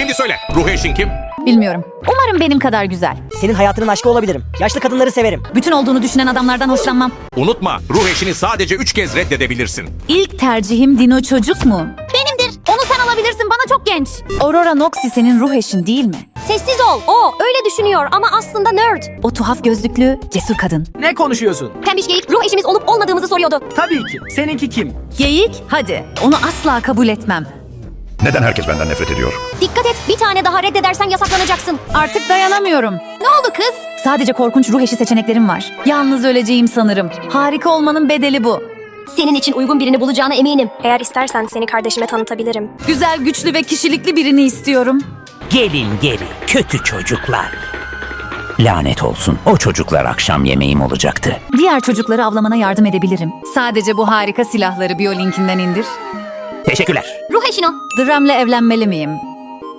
Şimdi söyle. Ruh eşin kim? Bilmiyorum. Umarım benim kadar güzel. Senin hayatının aşkı olabilirim. Yaşlı kadınları severim. Bütün olduğunu düşünen adamlardan hoşlanmam. Unutma. Ruh eşini sadece üç kez reddedebilirsin. İlk tercihim Dino çocuk mu? Benimdir. Onu sen alabilirsin. Bana çok genç. Aurora Noxy senin ruh eşin değil mi? Sessiz ol. O öyle düşünüyor ama aslında nerd. O tuhaf gözlüklü, cesur kadın. Ne konuşuyorsun? Pembiş geyik ruh eşimiz olup olmadığımızı soruyordu. Tabii ki. Seninki kim? Geyik, hadi. Onu asla kabul etmem. Neden herkes benden nefret ediyor? Dikkat et bir tane daha reddedersen yasaklanacaksın. Artık dayanamıyorum. Ne oldu kız? Sadece korkunç ruh eşi seçeneklerim var. Yalnız öleceğim sanırım. Harika olmanın bedeli bu. Senin için uygun birini bulacağına eminim. Eğer istersen seni kardeşime tanıtabilirim. Güzel, güçlü ve kişilikli birini istiyorum. Gelin geri kötü çocuklar. Lanet olsun o çocuklar akşam yemeğim olacaktı. Diğer çocukları avlamana yardım edebilirim. Sadece bu harika silahları biyolinkinden indir. Teşekkürler. Ruh eşin o. Dram'le evlenmeli miyim?